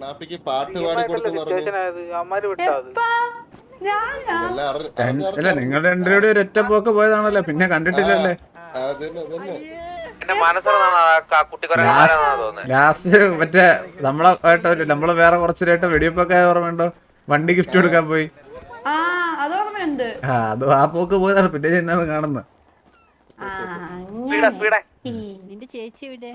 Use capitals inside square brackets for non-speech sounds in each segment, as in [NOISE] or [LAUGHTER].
കണ്ണാപ്പിക്ക് പാട്ട് പാടി കൊടുത്തു നിങ്ങൾ രണ്ടുപേരുടെ ഒരു ഒറ്റ പോക്ക് പോയതാണല്ലോ. പിന്നെ കണ്ടിട്ടില്ലല്ലേ? ലാസ്റ്റ് മറ്റേ നമ്മളെ നമ്മൾ വേറെ കുറച്ചൊരായിട്ട് വെടിവെപ്പൊക്കെ ഓർമ്മയുണ്ടോ? വണ്ടി ഗിഫ്റ്റ് കൊടുക്കാൻ പോയി. ആ അത് ആ പോക്ക് പോയതാണ്. പിന്നെ ചെന്നാണ് കാണുന്നത്? ആ, സ്പീഡാ അങ്ങനെ. നിന്റെ ചേച്ചി ഇവിടെ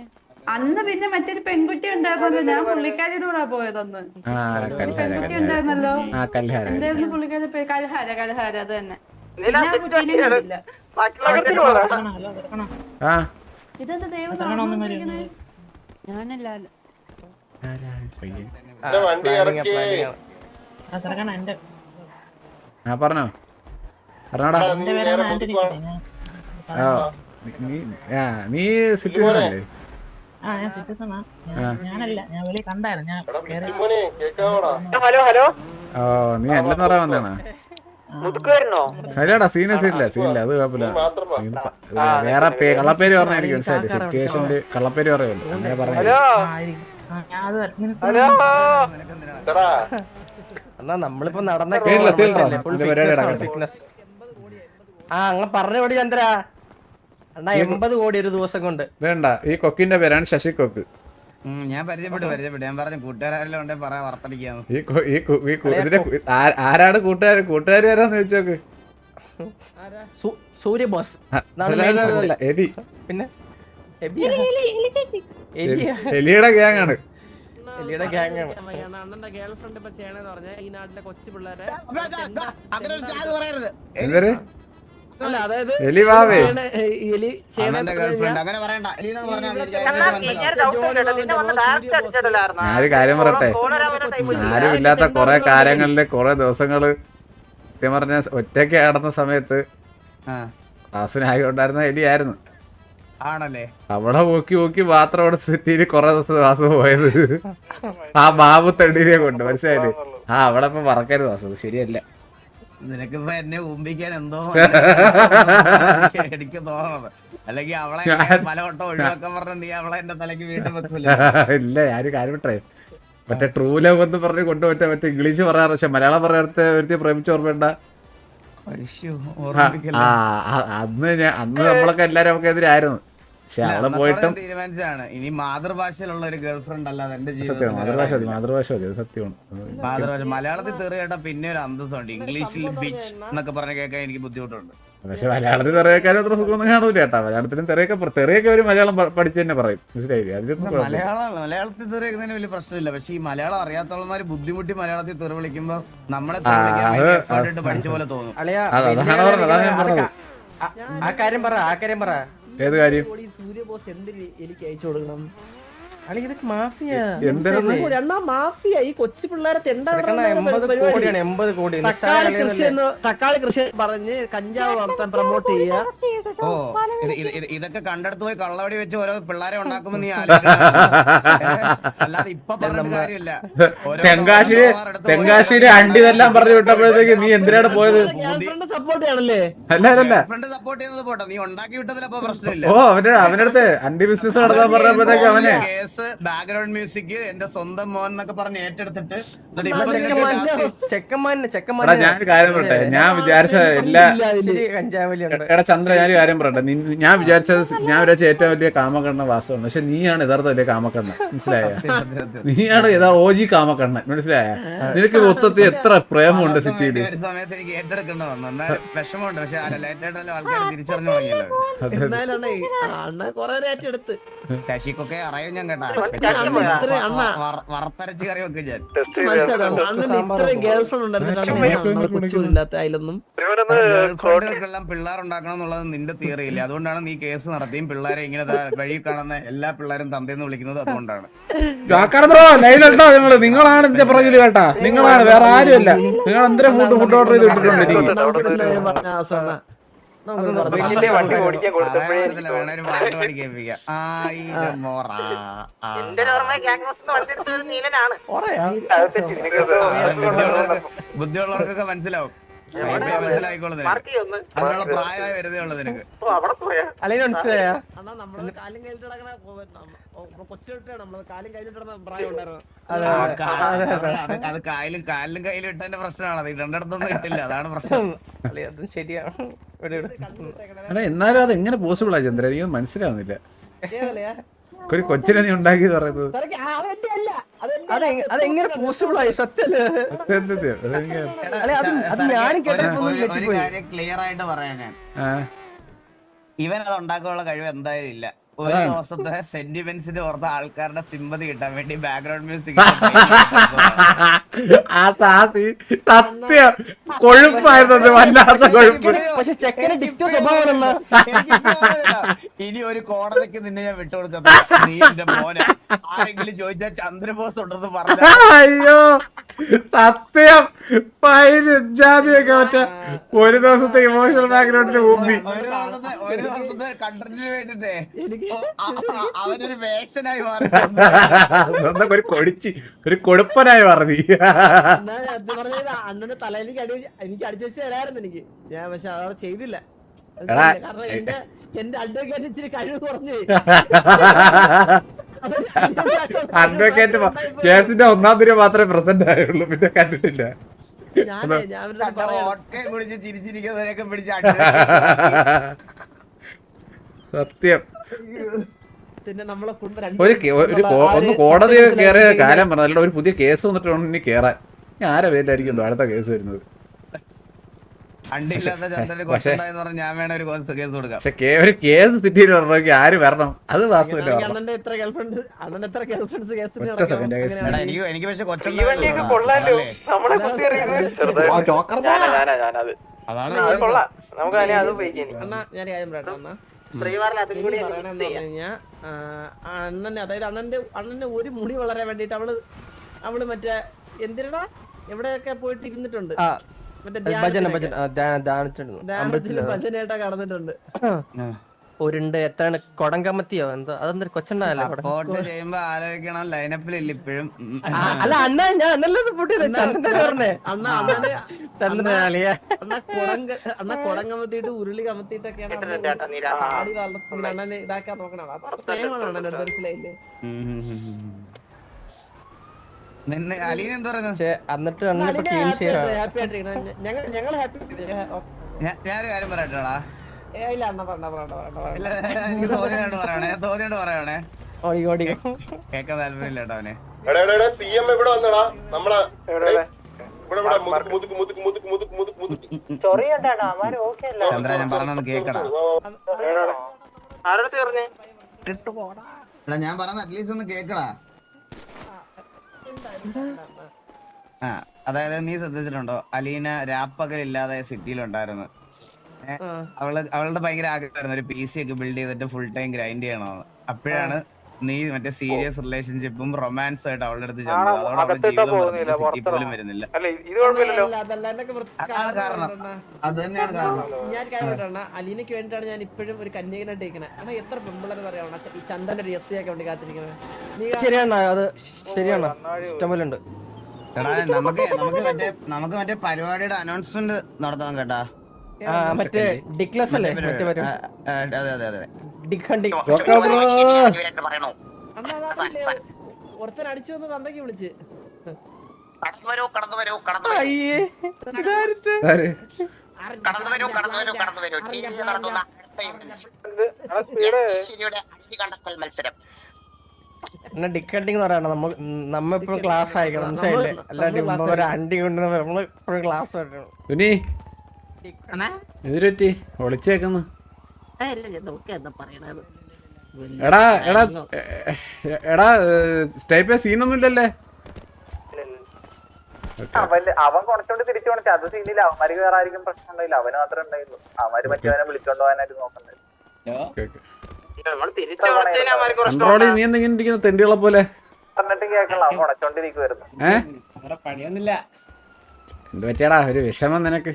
അന്ന് പിന്നെ മറ്റൊരു പെൺകുട്ടി ഉണ്ടായിരുന്നു ഞാൻ പുള്ളിക്കാരിയുടെ കൂടെ പോയതന്ന്. ആ കൽഹാര പെൺകുട്ടി കൽഹാര. ഉണ്ടായിരുന്നല്ലോ. കൽഹാര എന്തായിരുന്നു പുള്ളിക്കാരി കൽഹാര കലഹാര കലഹാര അത് തന്നെ. ഇതെന്താ ദൈവം? ഞാനല്ല. ആ പറഞ്ഞോ. പറഞ്ഞോടാ. ആ നീ ആ നീ സിറ്റിസൺ അല്ലേ? ആ ഞാൻ സിറ്റിസണാ. ഞാനല്ല ഞാൻ വെളി കണ്ടായിരുന്നു ഞാൻ ഹലോ ഹലോ. ഓ നീ പറയാൻ വന്നേണോ? ശരിയാടാ സീനസ് ഇല്ല സീനില്ല അത് കുഴപ്പമില്ല. വേറെ പേ കള്ളപ്പേര് പറഞ്ഞ എനിക്ക് മനസ്സിലായി സിറ്റുവേഷനിൽ കള്ളപ്പേര് പറയുള്ളൂ അങ്ങനെ പറഞ്ഞു അങ്ങനെ പറഞ്ഞ എന്നാ നമ്മളിപ്പോ നടന്ന ആ അങ്ങ് പറഞ്ഞോടി ചന്ദ്ര. അണ്ണാ എൺപത് കോടി ഒരു ദിവസം കൊണ്ട് വേണ്ട ഈ കൊക്കിന്റെ പേരാണ് ശശി കൊക്ക് ഞാൻ പരിചയപ്പെട്ടു പരിചയപ്പെട്ടു ഞാൻ പറഞ്ഞു കൂട്ടുകാരെല്ലാം ഉണ്ടെ പറയാ ഇതിന്റെ ആരാണ് കൂട്ടുകാർ കൂട്ടുകാർ ആരാന്ന് ചോദിച്ചോക്ക് സൂര്യ ബോസ് എലി പിന്നെ? എലിയുടെ ഗ്യാങ് ആണ് എലിയുടെ ഗ്യാങ് ആണ് അണ്ണന്റെ ഗേൾ ഫ്രണ്ട് ഇപ്പൊ ചെയ്യണെന്ന് പറഞ്ഞ ഈ നാട്ടിലെ കൊച്ചു പിള്ളേരെ ഞാനൊരു കാര്യം പറയട്ടെ? ആരുമില്ലാത്ത കുറെ കാര്യങ്ങളിൽ കുറെ ദിവസങ്ങൾ സത്യം പറഞ്ഞ ഒറ്റയ്ക്ക് നടന്ന സമയത്ത് ആ, എലി ആയിരുന്നു എലിയായിരുന്നു. ആണല്ലേ? അവിടെ നോക്കി നോക്കി മാത്രം അവിടെ സെറ്റിയിൽ കൊറേ ദിവസം വാസു പോയത്. ആ ബാബു തെണ്ടിനെ കൊണ്ട്. മനസ്സിലായില്ലേ? ആ അവിടെ ഇപ്പൊ മറക്കരുത് വാസു. ശരിയല്ലേ ശരിയല്ല. നിനക്കിപ്പോ എന്നെ ഊമ്പിക്കാൻ എന്തോ എനിക്ക് തോന്നണം അല്ലെങ്കിൽ അവളെ പല വട്ടം ഒഴിവാക്കാൻ പറഞ്ഞ നീ അവളെ എന്റെ തലക്ക് വീട്ടിൽ വെക്കൂല? [LAUGHS] ഇല്ല ഞാനൊരു കാര്യം വിട്ടേ മറ്റേ ട്രൂ ലവ് എന്ന് പറഞ്ഞ് കൊണ്ടുപോറ്റ മറ്റേ ഇംഗ്ലീഷ് പറയാറ് പക്ഷെ മലയാളം പറയാത്ത ഒരുത്തി പ്രേമിച്ച് ഓർമ്മയുണ്ട? അന്ന് ഞാൻ അന്ന് നമ്മളൊക്കെ എല്ലാരും നമുക്ക് എതിരായിരുന്നു പക്ഷെ അവിടെ പോയിട്ടും തീരുമാനിച്ചാണ് ഇനി മാതൃഭാഷയിലുള്ള ഒരു ഗേൾഫ്രണ്ട് അല്ലാതെ എന്റെ ജീവിതത്തിൽ മാതൃഭാഷ മതി മാതൃഭാഷ മതി അത് സത്യമാണ്. മാതൃഭാഷ മലയാളത്തിൽ തെറി കേട്ടാ പിന്നെ ഒരു അന്തസ്സുണ്ട്. ഇംഗ്ലീഷിൽ ബിച്ച് എന്നൊക്കെ പറഞ്ഞ കേൾക്കാൻ എനിക്ക് ബുദ്ധിമുട്ടുണ്ട്. പക്ഷെ മലയാളത്തിൽ തെറിയേക്കാരും അത്ര സുഖമൊന്നും കാണൂല കേട്ടാ. മലയാളത്തിലും തെറിയൊക്കെ തെറിയൊക്കെ ഒരു മലയാളം പഠിച്ചു തന്നെ പറയും. മനസ്സിലായില്ലേ? അതിലൊന്നും കുഴപ്പമില്ല. മലയാളം മലയാളത്തിൽ തെറിയൊക്കെ വലിയ പ്രശ്നമില്ല. പക്ഷെ ഈ മലയാളം അറിയാത്തവന്മാര് ബുദ്ധിമുട്ടി മലയാളത്തിൽ തെറി വിളിക്കുമ്പോ നമ്മളെ പഠിച്ച പോലെ തോന്നും. അതാണ് പറഞ്ഞത്, ആ കാര്യം പറ ആ കാര്യം പറ. ഏത് കാര്യം? സൂര്യ ബോസ് എന്തിന് എനിക്ക് അയച്ചു കൊടുക്കണം? മാഫിയ. എന്തിനാണ് അണ്ണാ മാഫിയ. ഈ കൊച്ചു പിള്ളേരെ എൺപത് കോടിയാണ് എൺപത് കോടി. തക്കാളി കൃഷി എന്ന് തക്കാളി കൃഷി പറഞ്ഞ് കഞ്ചാവ് വളർത്താൻ പ്രൊമോട്ട് ചെയ്യുക. ഓ ഇതൊക്കെ കണ്ടെടുത്ത് പോയി കള്ളവടി വെച്ച് ഓരോ പിള്ളേരെ ഉണ്ടാക്കുമ്പോ നീ. [LAUGHS] അല്ലാതെ ഇപ്പൊ പറഞ്ഞിട്ട് കാര്യമില്ല. തെങ്കാശിയിൽ എടുത്ത് അണ്ടിതെല്ലാം പറഞ്ഞു വിട്ടപ്പോഴത്തേക്ക് നീ എന്തിനാണ് പോയത്? സപ്പോർട്ട് ചെയ്യണല്ലേ? അല്ല അല്ല ഫ്രണ്ട് സപ്പോർട്ട് ചെയ്യുന്നത് പോട്ടെ. നീ ഉണ്ടാക്കി പ്രശ്നമില്ല. ഓ അവന്റെ അവന്റെ അടുത്ത് അണ്ടി ബിസിനസ് നടത്താൻ പറഞ്ഞപ്പോഴത്തേക്ക് അവനെ കേസ് ബാക്ക്ഗ്രൗണ്ട് മ്യൂസിക് എന്റെ സ്വന്തം മോൻ എന്നൊക്കെ പറഞ്ഞ് ഏറ്റെടുത്തിട്ട് ഞാനൊരു കാര്യം പറയട്ടെ. ഞാൻ വിചാരിച്ച എല്ലാ എടാ ചന്ദ്ര ഞാനൊരു കാര്യം പറയട്ടെ. നീ- ഞാൻ വിചാരിച്ചത് ഞാൻ വിചാരിച്ച ഏറ്റവും വലിയ കാമക്കണ്ണ വാസമാണ് പക്ഷെ നീയാണ് യഥാർത്ഥ വലിയ കാമക്കണ്ണ മനസ്സിലായ. നീയാണ് യഥാ ഓജി കാമക്കണ്ണൻ മനസ്സിലായ? നിനക്ക് മൊത്തത്തിൽ എത്ര പ്രേമമുണ്ട് സിറ്റിയിൽ സമയത്ത് എനിക്ക് ഏറ്റെടുക്കേണ്ട വന്നു എന്നാൽ വിഷമമുണ്ട്. പക്ഷെ ആൾക്കാർ തിരിച്ചറിഞ്ഞു തുടങ്ങിയല്ലോ. ശശിക്കൊക്കെ അറിയാം ഞാൻ കേട്ടാ. വറുത്തരച്ച് കറി വെക്കും ഞാൻ മനസ്സിലാക്കണം അണ്ണന് ഇത്രയും ഗേൾ ഫ്രണ്ട് ഉണ്ടായിരുന്നു കൊച്ചില്ലാത്ത അതിലൊന്നും ഗേൾഫ്രണ്ടുകൾക്കെല്ലാം പിള്ളേർ എന്നുള്ളത് നിന്റെ തിയറി ഇല്ല? അതുകൊണ്ടാണ് നീ കേസ് നടത്തിയും പിള്ളേരെ ഇങ്ങനെ ദാ വഴി കാണുന്ന എല്ലാ പിള്ളേരും തന്തേന്ന് വിളിക്കുന്നത് അതുകൊണ്ടാണ്. ബ്രോ ലൈനുണ്ടോ നിങ്ങൾ? നിങ്ങളാണ് ഇതിന്റെ പുറകിൽ കേട്ടാ. നിങ്ങളാണ് വേറെ ആരുമല്ല. നിങ്ങൾ എന്തിനാ ഫുഡ് ഫുഡ് ഓർഡർ ചെയ്ത് വിട്ടിട്ടുണ്ട് വണ്ടി ഓടിക്കാൻ കൊടുത്തപ്പോഴേ ബുദ്ധിയുള്ളവർക്കൊക്കെ മനസ്സിലാവും. മനസ്സിലായിക്കോളും അതിനുള്ള പ്രായമായി നിനക്ക്. അല്ലെങ്കിൽ മനസ്സിലായ? അതെ കായലും കാലിലും പ്രശ്നമാണ്. അത് രണ്ടിടത്തൊന്നും ഇട്ടില്ല. അതാണ് പ്രശ്നം. അതും ശരിയാണ്. എടാ എന്നാലും അത് എങ്ങനെ പോസിബിൾ ആ ചന്ദ്ര? എനിക്ക് മനസ്സിലാവുന്നില്ല? ഒരു കൊച്ചിനെ നീ ഉണ്ടാക്കി പറയുന്നത്. അതെങ്ങനെ പോസിബിൾ ആയി? സത്യല്ലേ ക്ലിയർ ആയിട്ട് പറയാൻ ഞാൻ. ഇവൻ അത് ഉണ്ടാക്കാനുള്ള കഴിവ് എന്തായാലും ഇല്ല. ഒരു ദിവസത്തെ സെന്റിമെന്റ്സിന് ഓർത്ത ആൾക്കാരുടെ സിമ്പതി കിട്ടാൻ വേണ്ടി ബാക്ക്ഗ്രൗണ്ട് മ്യൂസിക് [LAUGHS] ആ താത്തി സത്യം. കൊഴുപ്പായിരുന്നു വല്ലാത്ത കൊഴുപ്പ്. പക്ഷെ ചെക്കന് ഇനി ഒരു കോടതിക്ക് നിന്നെ ഞാൻ വിട്ടുകൊടുക്കുന്നത് നീ എന്റെ മോനെ. ആരെങ്കിലും ചോദിച്ചാൽ ചന്ദ്രബോസ് ഉണ്ടെന്ന് പറഞ്ഞ. അയ്യോ സത്യം. പൈന് ജാതിയൊക്കെ മറ്റേ ഒരു ദിവസത്തെ ഇമോഷണൽ ബാക്ക്ഗ്രൗണ്ടിന് മുമ്പി ഒരു ദിവസത്തെ കണ്ടന്റിന് വേണ്ടിട്ടേ. അ- [LAUGHS] അവനൊരു വേഷനായി മാറി [LAUGHS] ഒരു കൊടിച്ച് ഒരു കൊടുപ്പനായി പറഞ്ഞു അന്നൊരു അണ്ണന്റെ തലയിലേക്ക് അടി വെച്ച് എനിക്ക് അടിച്ചു വെച്ച് തരായിരുന്നു എനിക്ക്. ഞാൻ പക്ഷെ അതവിടെ ചെയ്തില്ല. കാരണം എന്റെ എന്റെ അഡ്വക്കേറ്റ് ഇച്ചിരി കഴിവ് കുറഞ്ഞു [LAUGHS] അഡ്വക്കേറ്റ് കേസിന്റെ ഒന്നാം തീയതി മാത്രമേ പ്രസന്റ് ആയുള്ളൂ പിന്നെ കണ്ടിട്ടില്ല. ഞാൻ ഞാൻ കുടിച്ച് ചിരിച്ചിരിക്കുന്നവരെയൊക്കെ പിടിച്ച് സത്യം. ഒരു ഒന്ന് കോടതി കയറിയ കാലം പറഞ്ഞു അല്ല ഒരു പുതിയ കേസ് വന്നിട്ടുണ്ട് വേണം ഇനി കേറാൻ. ഞാൻ ആരെ പേരിലായിരിക്കും അടുത്ത കേസ് വരുന്നത്? പക്ഷേ- ഒരു കേസ് കേസ് കൊടുക്കാം. പക്ഷെ കേ- ഒരു കേസ് സിറ്റിയിൽ വരണമെങ്കിൽ ആര് വരണം? അത് വാസ്തവല്ല എനിക്ക് പക്ഷെ അതാണ് കൊള്ളാം. നമുക്ക് അത് ഉപയോഗിക്കാം ഞാൻ കാര്യം പറയട്ടെ പറയണെന്ന് പറഞ്ഞു കഴിഞ്ഞാ അണ്ണനെ അതായത് അണ്ണന്റെ അണ്ണന്റെ ഒരു മുടി വളരാൻ വേണ്ടിട്ട് അവൾ അവൾ മറ്റേ എന്തിനടാ എവിടെയൊക്കെ പോയിട്ട് ഇരുന്നിട്ടുണ്ട് മറ്റേ ഭജന ഭജന ഭജനയായിട്ടാ കടന്നിട്ടുണ്ട് ഒരുണ്ട് എത്രയാണ് കൊടങ്കമത്തിയോ? എന്തോ അതെന്താ കൊച്ചുണ്ടാവല്ലോ കൊടം സപ്പോർട്ട് ചെയ്യുമ്പോ ആലോചിക്കണം ലൈനപ്പിലില്ല ഇപ്പോഴും. അല്ല അണ്ണ ഞാൻ ചന്ദ്രൻ പറഞ്ഞേ. അണ്ണ അണ്ണന് ചന്ദ്രൻ അളിയ അണ്ണ കുടങ്ക അണ്ണ കുടം ഉരുളി കമത്തിയിട്ടൊക്കെയാണ് ആടി വളർത്തുന്ന അണ്ണനെ ഇതാക്കാൻ നോക്കണം. സ്നേഹമാണ് മനസ്സിലായില്ലേ എന്നിട്ട് ഹാപ്പി ഞങ്ങൾ ഞാനൊരു കാര്യം പറയട്ടോടാ. ഇല്ല അണ്ണ പറഞ്ഞ പറഞ്ഞ പറഞ്ഞ ഇല്ല എനിക്ക് തോന്നിയോണ്ട് പറയണേ തോന്നിയോണ്ട് പറയണേ. ഓടി ഓടി കേക്കാൻ താല്പര്യമില്ല കേട്ടോ അവനെ. എടാ എടാ എടാ സി എം ഇവിടെ വന്നടാ. നമ്മളെ ചന്ദ്ര ഞാൻ പറഞ്ഞു? കേക്കടാ എടാ ഞാൻ പറഞ്ഞ അറ്റ്ലീസ്റ്റ് ഒന്ന് കേക്കടാ. ആ അതായത് നീ ശ്രദ്ധിച്ചിട്ടുണ്ടോ? അലീന രാപ്പകലില്ലാതെ സിറ്റിയിലുണ്ടായിരുന്നു. അവൾ അവളുടെ ഭയങ്കര ആഗ്രഹമായിരുന്നു. ഒരു പി സി ഒക്കെ ബിൽഡ് ചെയ്തിട്ട് ഫുൾ ടൈം ഗ്രൈൻഡ് ചെയ്യണമെന്ന് അപ്പോഴാണ് നീ മറ്റേ സീരിയസ് റിലേഷൻഷിപ്പും റൊമാൻസും ആയിട്ട് അവളുടെ അടുത്ത് ചെന്നത്. അതോടെ അവളുടെ ജീവിതം സിറ്റി പോലും വരുന്നില്ല. അല്ല ഇത് അതല്ല എന്നൊക്കെ വൃത്തി- അതാണ് കാരണം. അത് തന്നെയാണ് കാരണം. ഞാൻ കാര്യം പറയണ അലീനയ്ക്ക് വേണ്ടിയിട്ടാണ് ഞാൻ ഇപ്പോഴും ഒരു കന്യകനായിട്ട് ഇരിക്കണേ അണ്ണാ എത്ര പെമ്പിളർ പറയാവണ ഈ എസ് ഒക്കെ വേണ്ടി കാത്തിരിക്കണേ. നീ ശരിയാണ് അത് ശരിയാണ്. ഇഷ്ടംപോലെ ഉണ്ട്. എടാ നമുക്ക് നമുക്ക് മറ്റേ നമുക്ക് മറ്റേ പരിപാടിയുടെ അനൗൺസ്മെന്റ് നടത്തണം കേട്ടാ. മറ്റേ ഡിക്ലസ് അല്ലേ? മറ്റേ വരും. അതെ അതെ അതെ? ഒരുത്തൻ അടിച്ചു വന്ന് തന്തയ്ക്ക് വിളിച്ച്. കടന്നു വരൂ കടന്നു വരൂ കടന്നു അയ്യേ ആര്? കടന്നു വരൂ കടന്നു വരൂ കടന്നു വരൂ ടി വി നടത്തുന്ന ശരിയുടെ അസ്ഥി കണ്ടെത്തൽ മത്സരം പിന്നെ എന്ന് പറയണം നമ്മ നമ്മ ഇപ്പോഴും ക്ലാസ് ആയിക്കണം മനസ്സിലായില്ലേ? അല്ലാണ്ട് ഒരു അണ്ടി കൊണ്ട് നമ്മൾ ഇപ്പോഴും ക്ലാസ് ആയിട്ടാണ്. സുനി എതിരറ്റി ഒളിച്ചേക്കുന്നു. എടാ എടാ എടാ സ്റ്റേപ്പേ സീനൊന്നും ഇല്ലല്ലേ അവൻ അവൻ കുറച്ചോണ്ട് തിരിച്ചു അത് സീനില്ല. അവന്മാർക്ക് വേറെ ആയിരിക്കും പ്രശ്നം ഉണ്ടായില്ല അവന് മാത്രമേ ഉണ്ടായിരുന്നു അവന്മാര് മറ്റവനെ വിളിച്ചോണ്ട് പോകാനായിട്ട് നോക്കണ്ടേ നമ്മൾ തിരിച്ചു കൺട്രോൾ നീ എന്തെങ്കിലും ഇരിക്കുന്ന തെണ്ടികളെ പോലെ? എന്ത് പറ്റിയാടാ? ഒരു വിഷമം നിനക്ക്.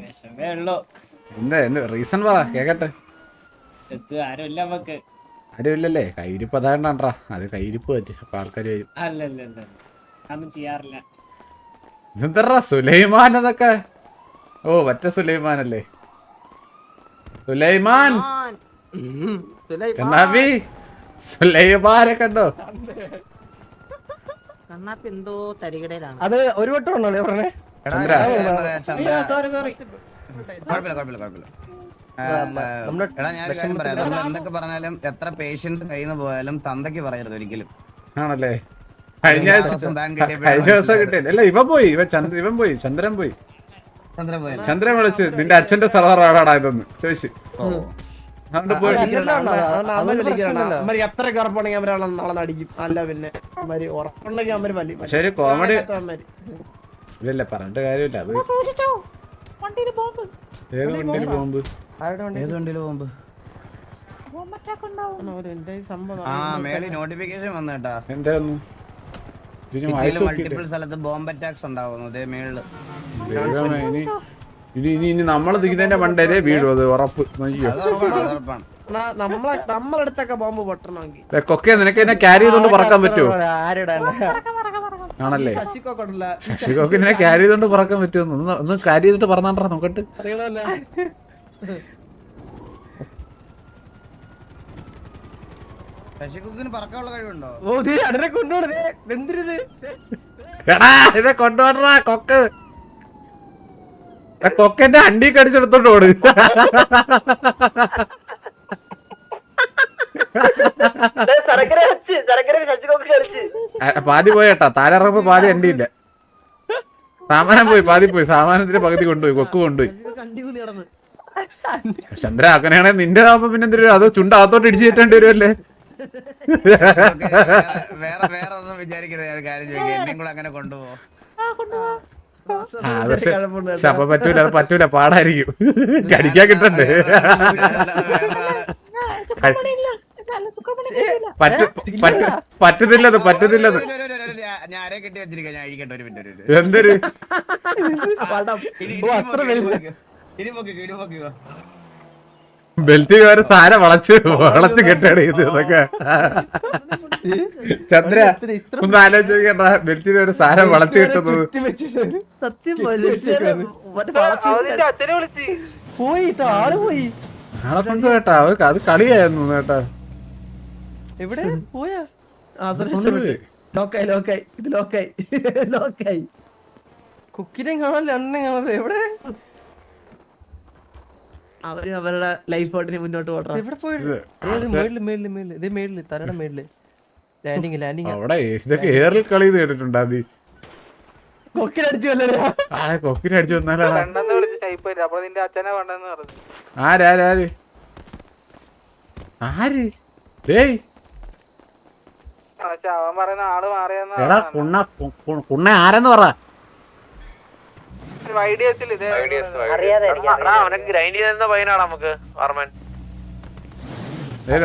വിഷമേ ഉള്ളൂ എന്താ എന്ത് റീസൺ പറ കേക്കട്ടെ. എത്ത് ആരുമില്ല നമുക്ക്. ആരുമില്ലല്ലേ? കയ്യിരിപ്പ് അതാണ്ടാ അത് കയ്യിരിപ്പ് പറ്റി അപ്പൊ ആൾക്കാർ വരും. അല്ലല്ല അതൊന്നും ചെയ്യാറില്ല. സുലൈമാൻ അതൊക്കെ? ഓ മറ്റ സുലൈമാൻ! അല്ലേ. സുലൈമാൻ. കണ്ണാപ്പി സുലൈമാനെ കണ്ടോ? കണ്ണാപ്പി എന്തോ തരികടയിലാണ്. അത് ഒരു വട്ടം ഉണ്ടോ പറഞ്ഞേ? എടാ. ഞാൻ കാര്യം പറയാം, നമ്മൾ എന്തൊക്കെ പറഞ്ഞാലും എത്ര പേഷ്യൻസ് കയ്യിൽ നിന്ന് പോയാലും തന്തയ്ക്ക് പറയരുത് ഒരിക്കലും. ആണല്ലേ? കഴിഞ്ഞ കഴിഞ്ഞ ദിവസം. കിട്ടിയില്ല. അല്ല ഇവൻ പോയി ഇവ ചന്ദ്ര ഇവൻ പോയി ചന്ദ്രൻ പോയി. ചന്ദ്രൻ വിളിച്ചു നിന്റെ അച്ഛന്റെ സർവർ ആടാടാ ഇതൊന്ന്? ചോദിച്ചു. ശരി എത്ര കറപ്പുണ്ടെങ്കിൽ നാളെ അല്ല പിന്നെ കോമഡി ഇല്ലല്ല പറഞ്ഞിട്ട് കാര്യമില്ല. അത് ഏത് വണ്ടിയിൽ ബോംബ്? ഏത് ഈ സംഭവം ആ മേളിൽ നോട്ടിഫിക്കേഷൻ വന്നേട്ടാ എന്തായിരുന്നു? മൾട്ടിപ്പിൾ സ്ഥലത്ത് ബോംബ് അറ്റാക്സ് ഉണ്ടാവുന്നു ഇതേ മേളിൽ. ദൈവമേ, ഇനി ഇനി ഇനി ഇനി നമ്മൾ നിൽക്കുന്നതിന്റെ മണ്ടേലേ വീഴും അത് ഉറപ്പ്. നമ്മളെടുത്തൊക്കെ ബോംബ് പൊട്ടണമെങ്കിൽ. കൊക്കെ നിനക്ക് എന്നെ ക്യാരി ചെയ്തോണ്ട് പറക്കാൻ പറ്റുമോ ആരുടെ ആണല്ലേ? ശശിക്കൊക്കെ ഉണ്ടല്ല. ശശികൊക്കെ ക്യാരി ചെയ്തോണ്ട് പറക്കാൻ പറ്റുമെന്ന്. ഒന്ന് ഒന്ന് ക്യാരി ചെയ്തിട്ട് പറഞ്ഞാണ്ടാ നോക്കട്ട് ശശികുക്കിന് ഇതെ കൊണ്ടുപോടാ കൊക്ക്. കൊക്കെന്റെ അണ്ടി കടിച്ചെടുത്തോണ്ട് ഓട്. ആ, പാതി പോയേട്ടാ. താരറങ്ങുമ്പോ പാതി അണ്ടി ഇല്ല സാമാനം പോയി പാതി പോയി. സാമാനത്തിന്റെ പകുതി കൊണ്ടുപോയി കൊക്ക് കൊണ്ടുപോയി. ചന്ദ്ര അങ്ങനെയാണെങ്കിൽ നിന്റെ ആവുമ്പോ പിന്നെ എന്തൊരു അതോ ചുണ്ട അകത്തോട്ട് ഇടിച്ചു കയറ്റേണ്ടി വരുമല്ലേ വേറെ- വേറെ ഒന്നും വിചാരിക്കരുത്. ഞാൻ കാര്യം ചോദിക്കാം. എന്നെയും കൂടെ അങ്ങനെ കൊണ്ടുപോകും പക്ഷെ അപ്പൊ പറ്റൂല അത് പറ്റൂല. പാടായിരിക്കും. കടിക്കാൻ കിട്ടണ്ടേ? പറ്റുന്നില്ലത് പറ്റുന്നില്ലത് ഞാൻ ആരെ കെട്ടി വെച്ചിരിക്കാം ഞാൻ അഴിക്കട്ടെ ഒരു മിനിറ്റ് ഒരു. എന്തൊരു ബെൽറ്റ് വേറെ സാരം വളച്ച് വളച്ച് കെട്ടാണ് ഇത് ഇതൊക്കെ. ചന്ദ്ര ഒന്ന് ആലോചിച്ച് നോക്കണ്ട ബെൽറ്റിന് ഒരു സാരം വളച്ച് കെട്ടുന്നത്. സത്യം പോയി ആൾ പോയി. ആളെ കൊണ്ട് കേട്ടാ അത് കളിയായിരുന്നു കേട്ടാ. എവിടെ? പോയാ. ലോക്കായി ലോക്കായി. ഇത് ലോക്കായി. [LAUGHS] ലോക്കായി. കുക്കിനെ കാണാനില്ല എണ്ണയും കാണാനില്ല. എവിടെ? അവർ അവരുടെ ലൈഫ് ബോട്ടിന് മുന്നോട്ട് പോട്ടെ എവിടെ പോയിട്ട് മേളിൽ മേളിൽ മേളിൽ. ഇതേ മേളിൽ തലയുടെ മേളിൽ. ലാൻഡിങ് ലാൻഡിങ് അവിടെ ഇതൊക്കെ ഏറിൽ കളി കേട്ടിട്ടുണ്ടാ നീ കൊക്കിനടിച്ചു വല്ലല്ലോ ആ കൊക്കിനെ അടിച്ചു വന്നാലാടാ ആരാര് ആര് ഡേയ് എടാ കുണ്ണ ആരെന്ന് പറ.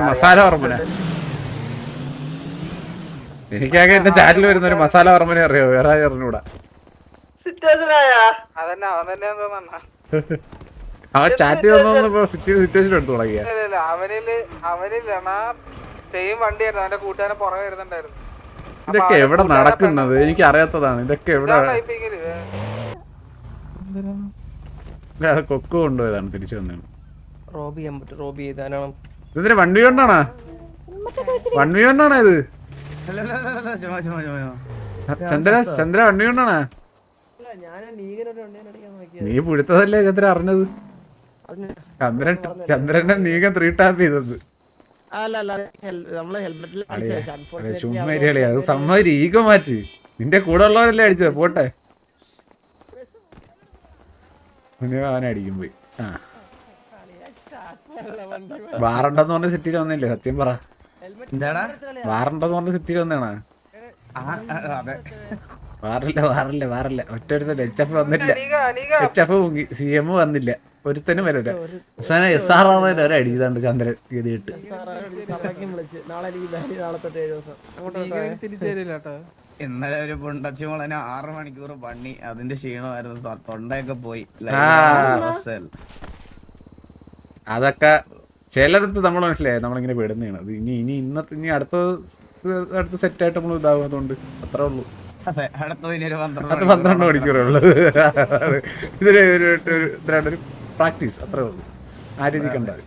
മസാല ഓർമ്മന എനിക്കാകെ എന്റെ ചാറ്റിൽ വരുന്ന ഒരു മസാല ഓർമ്മനെ അറിയോ? വേറെ അറിഞ്ഞൂടാ അവൻ ചാറ്റ് വന്നു സിറ്റുവേഷൻ എടുത്തു തുടങ്ങിയ. അവനിൽ അവനിലാണ് സെയിം വണ്ടിയായിരുന്നു അവന്റെ കൂട്ടുകാരൻ പുറകെ വരുന്നുണ്ടായിരുന്നു. ഇതൊക്കെ എവിടെ നടക്കുന്നത്? എനിക്ക് അറിയാത്തതാണ് ഇതൊക്കെ എവിടെ കൊക്കു കൊണ്ടുപോയതാണ് തിരിച്ചു വന്നത് റോബി ചെയ്യാൻ പറ്റും റോബി ചെയ്താനാണ് ഇതിന്റെ വണ്ടി കൊണ്ടാണോ? വണ്ടി കൊണ്ടാണോ ഇത്. ചന്ദ്ര ചന്ദ്ര വണ്ടി കൊണ്ടാണോ? നീ പിടുത്തതല്ലേ ചന്ദ്ര അറിഞ്ഞത്? ചന്ദ്രൻ ചന്ദ്രനെ നീകം ത്രീ ടാപ്പ് ചെയ്തത്. അല്ല അല്ല ഹെൽ- നമ്മൾ ഹെൽമെറ്റിൽ അളിയാ, അളിയാ, ചുമ്മാ ഇരി അളിയാ. അത് സമ്മതി ഈഗോ മാറ്റി. നിന്റെ കൂടെ ഉള്ളവരല്ലേ അടിച്ചത് പോട്ടെ. അവനെ അടിക്കും പോയി. ആ. വാറുണ്ടെന്ന് പറഞ്ഞ സിറ്റിയിൽ വന്നില്ലേ സത്യം പറ. എന്താടാ? വാറുണ്ടെന്ന് പറഞ്ഞ സിറ്റിയിൽ വന്നാണ്? ആ, ആ, അതെ. വാറില്ല വാറില്ല വാറില്ല. ഒറ്റ ഒരു എച്ച് എഫ് വന്നില്ല. എച്ച് എഫ് മുങ്ങി സി എം വന്നില്ല. ഒരുത്തനും വരല്ല അവസാനം എസ് ആർ ആർ വരെ അവരെ അടിച്ചതാണ്ട് ചന്ദ്രൻ ഗതിയിട്ട്. ഇന്നലെ ഒരു പുണ്ടച്ചുമോളനെ ആറ് മണിക്കൂർ പണി. അതിന്റെ ക്ഷീണമായിരുന്നു. തൊണ്ടയൊക്കെ പോയി. അതൊക്കെ ചിലടത്ത് നമ്മൾ മനസ്സിലായി. നമ്മളിങ്ങനെ പെടുന്നതാണ്. അത് ഇനി ഇനി ഇന്നത്തെ ഇനി അടുത്ത അടുത്ത സെറ്റായിട്ട് നമ്മൾ ഇതാവും അതുകൊണ്ട് അത്രേ ഉള്ളൂ. പന്ത്രണ്ട് പന്ത്രണ്ട് മണിക്കൂറേ ഉള്ളൂ. [LAUGHS] ഇതിന് ഒരു ഒരു- ഇതിനാണ് ഒരു പ്രാക്ടീസ് അത്രേ ഉള്ളൂ. ആ രീതി കണ്ടാൽ